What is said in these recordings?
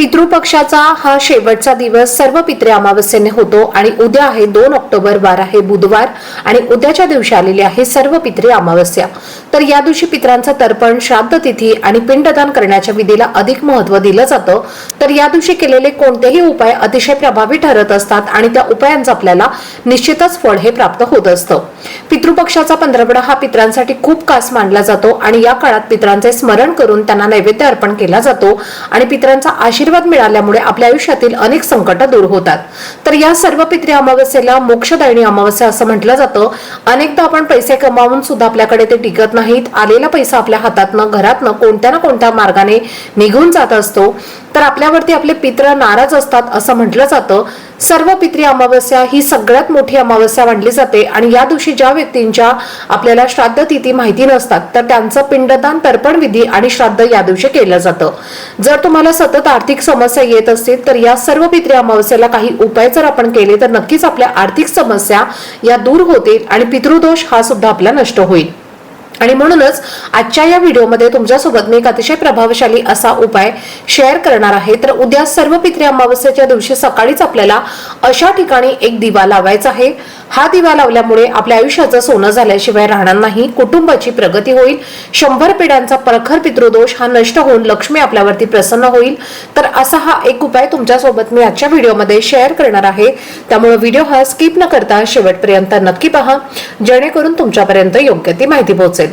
पितृपक्षाचा हा शेवटचा दिवस सर्व पित्रे अमावस्येने होतो आणि उद्या आहे दोन ऑक्टोबर वार आहे बुधवार आणि उद्याच्या दिवशी आलेली आहे सर्व पित्रे अमावस्या. तर या दिवशी पित्रांचं तर्पण श्राद्ध तिथी आणि पिंडदान करण्याच्या विधीला अधिक महत्त्व दिलं जातं. तर या दिवशी केलेले कोणतेही उपाय अतिशय प्रभावी ठरत असतात आणि त्या उपायांचं आपल्याला निश्चितच फळ हे प्राप्त होत असतं. पितृपक्षाचा पंधरवडा हा पित्रांसाठी खूप कास मानला जातो आणि या काळात पित्रांचे स्मरण करून त्यांना नैवेद्य अर्पण केला जातो आणि पित्रांचा आशीर्वाद मिळाल्यामुळे आपल्या आयुष्यातील अनेक संकट दूर होतात. तर या सर्व पित्री अमावस्येला मोक्षदायिनी अमावस्या असं म्हटलं जातं. अनेकदा आपण पैसे कमावून सुद्धा आपल्याकडे ते टिकत नाहीत. आलेला पैसा आपल्या हातातनं घरातनं कोणत्या ना कोणत्या मार्गाने निघून जात असतो. तर आपल्यावरती आपले पित्र नाराज असतात असं म्हटलं जातं. सर्व पित्री अमावस्या ही सगळ्यात मोठी अमावस्या मानली जाते आणि या दिवशी ज्या व्यक्तींच्या आपल्याला श्राद्ध तिथी माहिती नसतात तर त्यांचं पिंडदान तर्पण विधी आणि श्राद्ध या दिवशी केलं जातं. जर तुम्हाला सतत आर्थिक समस्या येत असतील तर या सर्व पित्री अमावस्याला काही उपाय जर आपण केले तर नक्कीच आपल्या आर्थिक समस्या या दूर होतील आणि पितृदोष हा सुद्धा आपला नष्ट होईल. आणि म्हणूनच आजच्या या व्हिडिओमध्ये तुमच्यासोबत मी एक अतिशय प्रभावशाली असा उपाय शेअर करणार आहे. तर उद्या सर्व पित्री अमावस्येच्या दिवशी सकाळीच आपल्याला अशा ठिकाणी एक दिवा लावायचा आहे. हा दिवा लावल्यामुळे आपल्या आयुष्याचं सोनं झाल्याशिवाय राहणार नाही कुटुंबाची प्रगती होईल शंभर पिढ्यांचा प्रखर पितृदोष हा नष्ट होऊन लक्ष्मी आपल्यावरती प्रसन्न होईल. तर असा हा एक उपाय तुमच्यासोबत मी आजच्या व्हिडिओमध्ये शेअर करणार आहे. त्यामुळे व्हिडिओ हा स्किप न करता शेवटपर्यंत नक्की पहा जेणेकरून तुमच्यापर्यंत योग्य ती माहिती पोहोचेल.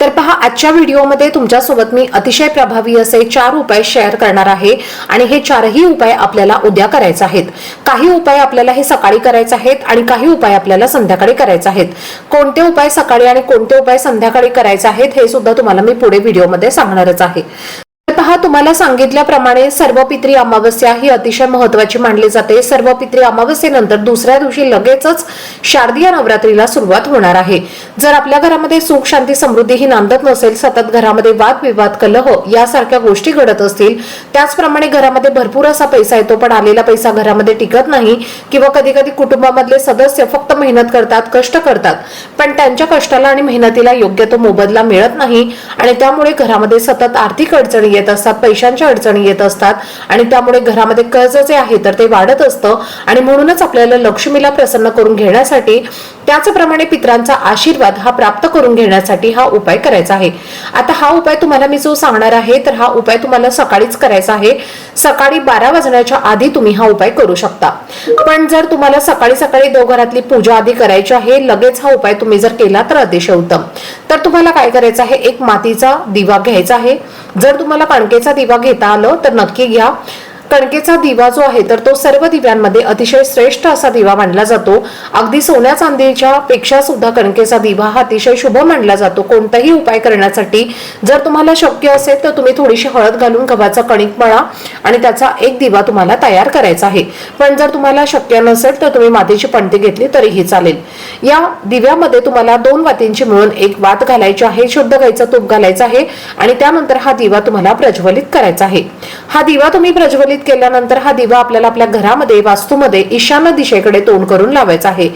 तर पहा आजच्या व्हिडिओमध्ये तुमच्यासोबत मी अतिशय प्रभावी असे चार उपाय शेअर करणार आहे आणि हे चारही उपाय आपल्याला उद्या करायचे आहेत. काही उपाय आपल्याला हे सकाळी करायचे आहेत आणि काही उपाय आपल्याला संध्याकाळी करायचे आहेत. कोणते उपाय सकाळी आणि कोणते उपाय संध्याकाळी करायचे आहेत हे सुद्धा तुम्हाला मी पुढे व्हिडिओमध्ये सांगणारच आहे. तुम्हाला सांगितल्याप्रमाणे सर्व पित्री अमावस्या ही अतिशय महत्वाची मानली जाते. सर्व पित्री अमावस्येनंतर दुसऱ्या दिवशी लगेचच शारदीय नवरात्रीला सुरुवात होणार आहे. जर आपल्या घरामध्ये सुख शांती समृद्धी ही नांदत नसेल सतत घरामध्ये वाद विवाद कलह यासारख्या गोष्टी घडत असतील त्याचप्रमाणे घरामध्ये भरपूर असा पैसा येतो पण आलेला पैसा घरामध्ये टिकत नाही किंवा कधी कधी कुटुंबामधले सदस्य फक्त मेहनत करतात कष्ट करतात पण त्यांच्या कष्टाला आणि मेहनतीला योग्य तो मोबदला मिळत नाही आणि त्यामुळे घरामध्ये सतत आर्थिक अडचणी येत असतात पैशांच्या अडचणी येत असतात आणि त्यामुळे घरामध्ये कर्ज जे आहे तर ते वाढत असतं. आणि म्हणूनच आपल्याला लक्ष्मीला प्रसन्न करून घेण्यासाठी त्याचप्रमाणे पित्रांचा आशीर्वाद हा प्राप्त करून घेण्यासाठी हा उपाय करायचा आहे. आता हा उपाय तुम्हाला मी जो सांगणार आहे तर हा उपाय तुम्हाला सकाळीच करायचा आहे. सकाळी बारा वाजण्याच्या आधी तुम्ही हा उपाय करू शकता. पण जर तुम्हाला सकाळी सकाळी देवघरातली पूजा आधी करायची आहे लगेच हा उपाय तुम्ही जर केला तर अतिशय उत्तम. तर तुम्हाला काय करायचं आहे? एक मातीचा दिवा घ्यायचा आहे. जर तुम्हाला कणकेचा दिवा घेता आलं तर नक्की घ्या. कणकेचा दिवा जो आहे तर तो सर्व दिव्यांमध्ये अतिशय श्रेष्ठ असा दिवा मानला जातो. अगदी सोन्या चांदीच्या पेक्षा सुद्धा कणकेचा दिवा हा अतिशय शुभ मानला जातो. कोणताही उपाय करण्यासाठी जर तुम्हाला शक्य असेल तर तुम्ही थोडीशी हळद घालून गव्हाचा कणिक मळा आणि त्याचा एक दिवा तुम्हाला तयार करायचा आहे. पण जर तुम्हाला शक्य नसेल तर तुम्ही मातीची पणती घेतली तरीही चालेल. या दिव्यामध्ये तुम्हाला दोन वातींची मिळून एक वात घालायची आहे शुद्ध गाईचं तूप घालायचं आहे आणि त्यानंतर हा दिवा तुम्हाला प्रज्वलित करायचा आहे. हा दिवा तुम्ही प्रज्वलित केल्यानंतर हा दिवा आपल्याला आपल्या घरामध्ये वास्तूमध्ये ईशान्य दिशेकडे तोंड करून लावायचा आहे.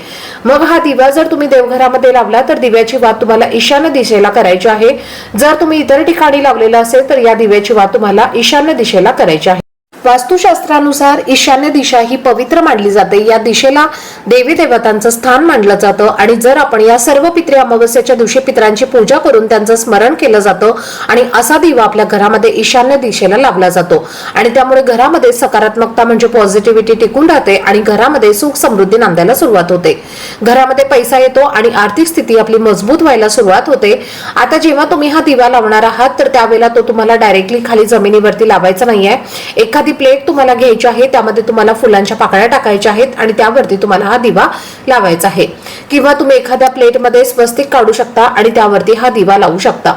मग हा दिवा जर तुम्ही देवघरामध्ये लावला तर दिव्याची वात तुम्हाला ईशान्य दिशेला करायची आहे. जर तुम्ही इतर ठिकाणी लावलेला असेल तर या दिव्याची वात तुम्हाला ईशान्य दिशेला करायची आहे. वास्तुशास्त्रानुसार ईशान्य दिशा ही पवित्र मानली जाते. या दिशेला देवी देवतांचं स्थान मानलं जातं आणि जर आपण या सर्व पित्रे अमावस्याच्या दिवशी पित्रांची पूजा करून त्यांचं स्मरण केलं जातं आणि असा दिवा आपल्या घरामध्ये ईशान्य दिशेला लावला जातो. आणि त्यामुळे घरामध्ये सकारात्मकता म्हणजे पॉझिटिव्हिटी टिकून राहते आणि घरामध्ये सुख समृद्धी नांदायला सुरुवात होते. घरामध्ये पैसा येतो आणि आर्थिक स्थिती आपली मजबूत व्हायला सुरुवात होते. आता जेव्हा तुम्ही हा दिवा लावणार आहात तर त्यावेळेला तो तुम्हाला डायरेक्टली खाली जमिनीवरती लावायचा नाहीये. एखादी प्लेट तुम्हाला घ्यायची आहे त्यामध्ये तुम्हाला फुलांच्या पाकळ्या टाकायच्या आहेत आणि त्यावरती तुम्हाला हा दिवा लावायचा आहे. किंवा तुम्ही एखाद्या प्लेटमध्ये स्वस्तिक काढू शकता आणि त्यावरती हा दिवा लावू शकता.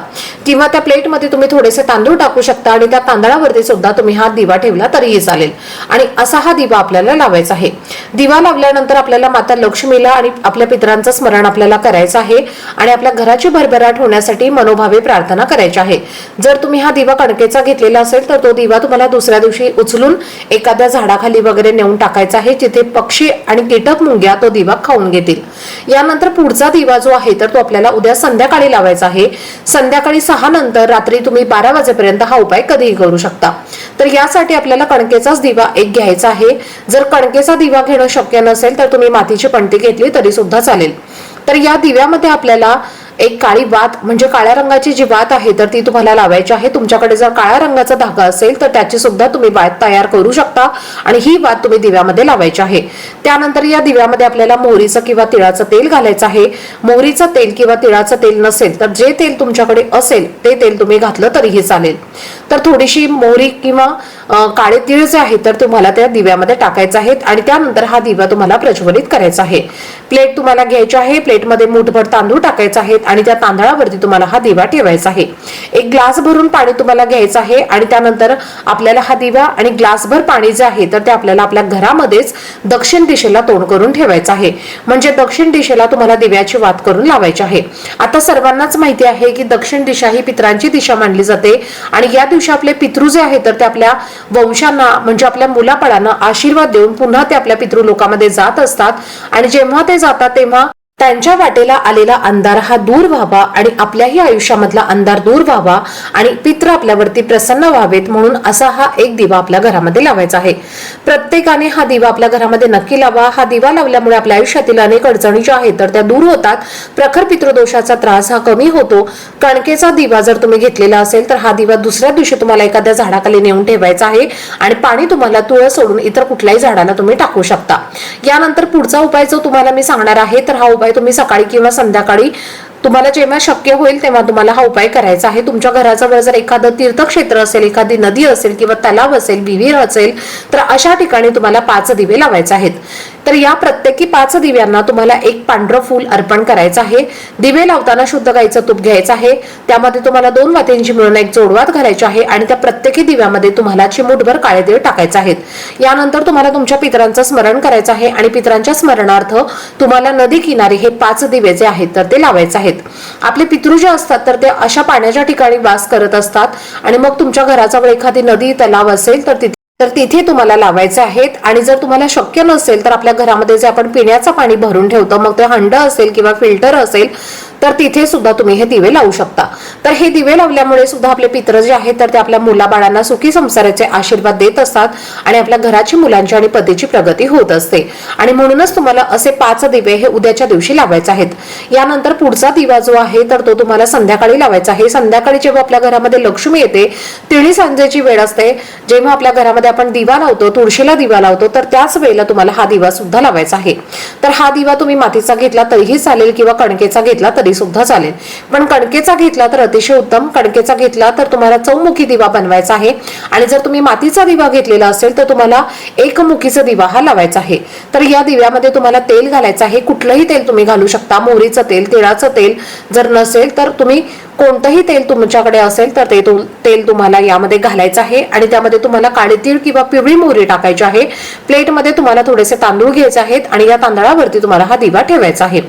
किंवा त्या प्लेटमध्ये तुम्ही थोडेसे तांदूळ टाकू शकता आणि त्या तांदळावरती सुद्धा तुम्ही हा दिवा ठेवला तरीही चालेल. आणि असा हा दिवा आपल्याला लावायचा आहे. दिवा लावल्यानंतर आपल्याला माता लक्ष्मीला आणि आपल्या पितरांचं स्मरण आपल्याला करायचं आहे आणि आपल्या घराची भरभराट होण्यासाठी मनोभावे प्रार्थना करायची आहे. जर तुम्ही हा दिवा कणकेचा घेतलेला असेल तर तो दिवा तुम्हाला दुसऱ्या दिवशी उचलून एखाद्या झाडाखाली वगैरे नेऊन टाकायचा आहे जिथे पक्षी आणि कीटक मुंग्या तो दिवा खाऊन घेतील. यानंतर पुढचा दिवा जो आहे तर तो आपल्याला उद्या संध्याकाळी लावायचा आहे. संध्याकाळी सहा नंतर रात्री तुम्ही बारा वाजेपर्यंत हा उपाय कधीही करू शकता. तर यासाठी आपल्याला कणकेचाच दिवा एक घ्यायचा आहे. जर कणकेचा दिवा घेणं शक्य नसेल तर तुम्ही मातीची पणती घेतली तरी सुद्धा चालेल. तर या दिव्यामध्ये आपल्याला एक काळी वात म्हणजे काळ्या रंगाची जी वात आहे तर ती तुम्हाला लावायची आहे. तुमच्याकडे जर काळ्या रंगाचा धागा असेल तर त्याची सुद्धा तुम्ही वात तयार करू शकता आणि ही वात तुम्ही दिव्यामध्ये लावायची आहे. त्यानंतर या दिव्यामध्ये आपल्याला मोहरीचं किंवा तिळाचं तेल घालायचं आहे. मोहरीचं तेल किंवा तिळाचं तेल नसेल तर जे तेल तुमच्याकडे असेल ते तेल तुम्ही घातलं तरीही चालेल. तर थोडीशी मोहरी किंवा काळे तीळ जे आहे तर तुम्हाला त्या दिव्यामध्ये टाकायचे आहेत आणि त्यानंतर हा दिवा तुम्हाला प्रज्वलित करायचा आहे. प्लेट तुम्हाला घ्यायची आहे प्लेटमध्ये मुठभर तांदूळ टाकायचे आहेत आणि त्या तांदळावरती तुम्हाला हा दिवा ठेवायचा आहे. एक ग्लास भरून पाणी तुम्हाला घ्यायचं आहे आणि त्यानंतर आपल्याला हा दिवा आणि ग्लासभर पाणी जे आहे तर ते आपल्याला आपल्या घरामध्येच दक्षिण दिशेला तोंड करून ठेवायचं आहे. म्हणजे दक्षिण दिशेला तुम्हाला दिव्याची वात करून लावायची आहे. आता सर्वांनाच माहिती आहे की दक्षिण दिशा ही पितरांची दिशा मानली जाते आणि या दिवशी आपले पितृ जे आहेत तर ते आपल्या वंशांना म्हणजे आपल्या मुलापळांना आशीर्वाद देऊन पुन्हा ते आपल्या पितृ लोकांमध्ये जात असतात. आणि जेव्हा ते जातात तेव्हा त्यांच्या वाटेला आलेला अंधार हा दूर व्हावा आणि आपल्याही आयुष्यामधला अंधार दूर व्हावा आणि पित्र आपल्यावरती प्रसन्न व्हावेत म्हणून असा हा एक दिवा आपल्या घरामध्ये लावायचा आहे. प्रत्येकाने हा दिवा आपल्या घरामध्ये नक्की लावा. हा दिवा लावल्यामुळे आपल्या आयुष्यातील अनेक अडचणी ज्या आहेत तर त्या दूर होतात. प्रखर पितृदोषाचा त्रास हा कमी होतो. कणकेचा दिवा जर तुम्ही घेतलेला असेल तर हा दिवा दुसऱ्या दिवशी तुम्हाला एखाद्या झाडाखाली नेऊन ठेवायचा आहे आणि पाणी तुम्हाला तुळस सोडून इतर कुठल्याही झाडाला तुम्ही टाकू शकता. यानंतर पुढचा उपाय जो तुम्हाला मी सांगणार आहे तर हा उपाय तुम्ही सकाळी किंवा संध्याकाळी तुम्हाला जेव्हा शक्य होईल तेव्हा तुम्हाला हा उपाय करायचा आहे. तुमच्या घराजवळ जर एखादं तीर्थक्षेत्र असेल एखादी नदी असेल किंवा तलाव असेल विहीर असेल तर अशा ठिकाणी तुम्हाला पाच दिवे लावायचे आहेत. तर या प्रत्येकी पाच दिव्यांना तुम्हाला एक पांढरं फूल अर्पण करायचं आहे. दिवे लावताना शुद्ध गाईचं तूप घ्यायचं आहे. त्यामध्ये तुम्हाला दोन वातींची मिळून एक जोडवात घालायची आहे आणि त्या प्रत्येकी दिव्यामध्ये तुम्हाला चिमूटभर काळे दिवे टाकायचे आहेत. यानंतर तुम्हाला तुमच्या पितरांचं स्मरण करायचं आहे आणि पितरांच्या स्मरणार्थ तुम्हाला नदी किनारी हे पाच दिवे जे आहेत तर ते लावायचे आहेत. आपले पितृ जे असतात तर ते अशा पाण्याच्या ठिकाणी वास करत असतात आणि मग तुमच्या घराजवळ एखादी नदी तलाव असेल तर तिथे तर तिथे तुम्हाला लावायचे आहेत. आणि जर तुम्हाला शक्य नसेल तर आपल्या घरामध्ये जे आपण पिण्याचं पाणी भरून ठेवतो मग ते हंड असेल किंवा फिल्टर असेल तर तिथे सुद्धा तुम्ही हे दिवे लावू शकता. तर हे दिवे लावल्यामुळे सुद्धा आपले पित्र जे आहेत तर ते आपल्या मुलाबाळांना सुखी संसाराचे आशीर्वाद देत असतात आणि आपल्या घराची मुलांची आणि पतीची प्रगती होत असते. आणि म्हणूनच तुम्हाला असे पाच दिवे हे उद्याच्या दिवशी लावायचे आहेत. यानंतर पुढचा दिवा जो आहे तर तो तुम्हाला संध्याकाळी लावायचा आहे. संध्याकाळी जेव्हा आपल्या घरामध्ये लक्ष्मी येते तिळी सांजेची वेळ असते. जेव्हा आपल्या घरामध्ये आपण दिवा लावतो तुळशीला दिवा लावतो तर त्याच वेळेला तुम्हाला हा दिवा सुद्धा लावायचा आहे. तर हा दिवा तुम्ही मातीचा घेतला तरीही चालेल किंवा कणकेचा घेतला तरी सुद्धा चालेल. पण कणकेचा घेतला तर अतिशय उत्तम. कणकेचा घेतला तर तुम्हाला चौमुखी दिवा बनवायचा आहे. आणि जर तुम्ही मातीचा दिवा घेतलेला असेल तर तुम्हाला एकमुखीचा दिवा हा लावायचा आहे. तर या दिव्यामध्ये तुम्हाला तेल घालायचं आहे. कुठलंही तेल तुम्ही घालू शकता. मोहरीचं तेल तिळाचं तेल जर नसेल तर तुम्ही कोणतंही तेल तुमच्याकडे असेल तर ते तेल तुम्हाला यामध्ये घालायचं आहे. आणि त्यामध्ये तुम्हाला काळी तीळ किंवा पिवळी मोहरी टाकायची आहे. प्लेटमध्ये तुम्हाला थोडेसे तांदूळ घ्यायचे आहेत. आणि या तांदळावरती तुम्हाला हा दिवा ठेवायचा आहे.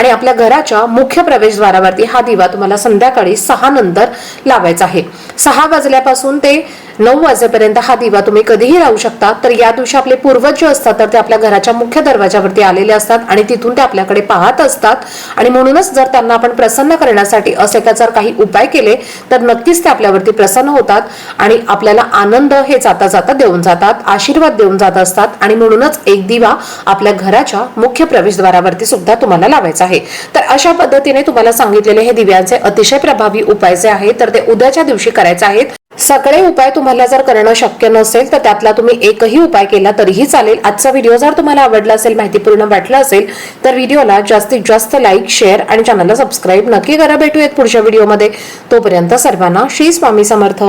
आणि आपल्या घराच्या मुख्य प्रवेशद्वारावरती हा दिवा तुम्हाला संध्याकाळी सहा नंतर लावायचा आहे. सहा वाजल्यापासून ते नऊ वाजेपर्यंत हा दिवा तुम्ही कधीही राहू शकता. तर या दिवशी आपले पूर्वज जे असतात तर ते आपल्या घराच्या मुख्य दरवाजावरती आलेले असतात आणि तिथून ते आपल्याकडे पाहत असतात. आणि म्हणूनच जर त्यांना आपण प्रसन्न करण्यासाठी असे का जर काही उपाय केले तर नक्कीच ते आपल्यावरती प्रसन्न होतात आणि आपल्याला आनंद हे जाता जाता देऊन जातात आशीर्वाद देऊन जात असतात. आणि म्हणूनच एक दिवा आपल्या घराच्या मुख्य प्रवेशद्वारावरती सुद्धा तुम्हाला लावायचा आहे. तर अशा पद्धतीने तुम्हाला सांगितलेले हे दिव्यांचे अतिशय प्रभावी उपाय जे आहेत तर ते उद्याच्या दिवशी करायचे आहेत. सगळे उपाय तुम्हाला जर करणं शक्य नसेल तर त्यातला तुम्ही एकही उपाय केला तरीही चालेल. आजचा व्हिडिओ जर तुम्हाला आवडला असेल माहितीपूर्ण वाटला असेल तर व्हिडिओला जास्तीत जास्त लाईक शेअर आणि चॅनलला सबस्क्राईब नक्की करा. भेटूयात पुढच्या व्हिडिओमध्ये तोपर्यंत सर्वांना श्री स्वामी समर्थ.